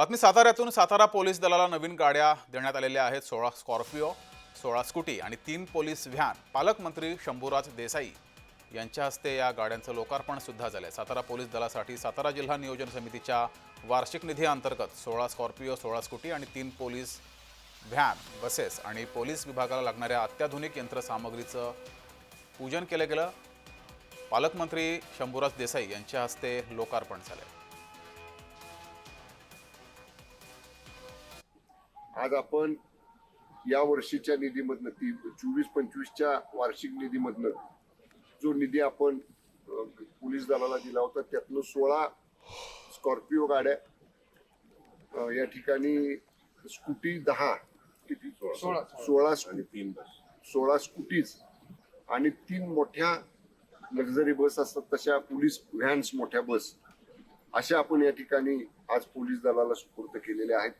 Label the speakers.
Speaker 1: बातमी साताऱ्यातून सातारा पोलीस दलाला नवीन गाड्या देण्यात आलेल्या आहेत. सोळा स्कॉर्पिओ सोळा स्कूटी आणि तीन पोलीस व्हॅन. पालकमंत्री शंभूराज देसाई यांच्या हस्ते या गाड्यांचं लोकार्पण सुद्धा आहे सातारा पोलीस दलासाठी सातारा जिल्हा नियोजन समितीच्या वार्षिक निधी अंतर्गत सोळा स्कॉर्पिओ सोळा स्कूटी आणि तीन पोलीस व्हॅन बसेस आणि पोलीस विभागाला लागणाऱ्या अत्याधुनिक यंत्रसामग्रीचं पूजन केलं गेलं. पालकमंत्री शंभूराज देसाई यांच्या हस्ते लोकार्पण झालंय.
Speaker 2: आज आपण या वर्षीच्या निधीमधनं ती चोवीस पंचवीसच्या वार्षिक निधीमधनं जो निधी आपण पोलीस दलाला दिला होता त्यातनं सोळा स्कॉर्पिओ गाड्या या ठिकाणी स्कूटी दहा किती? सोळा. सोळा. आणि तीन बस. सोळा स्कूटीज आणि तीन मोठ्या लक्झरी बस असतात तशा पोलीस व्हॅन्स मोठ्या बस अशा आपण या ठिकाणी आज पोलीस दलाला सुपूर्द केलेल्या आहेत.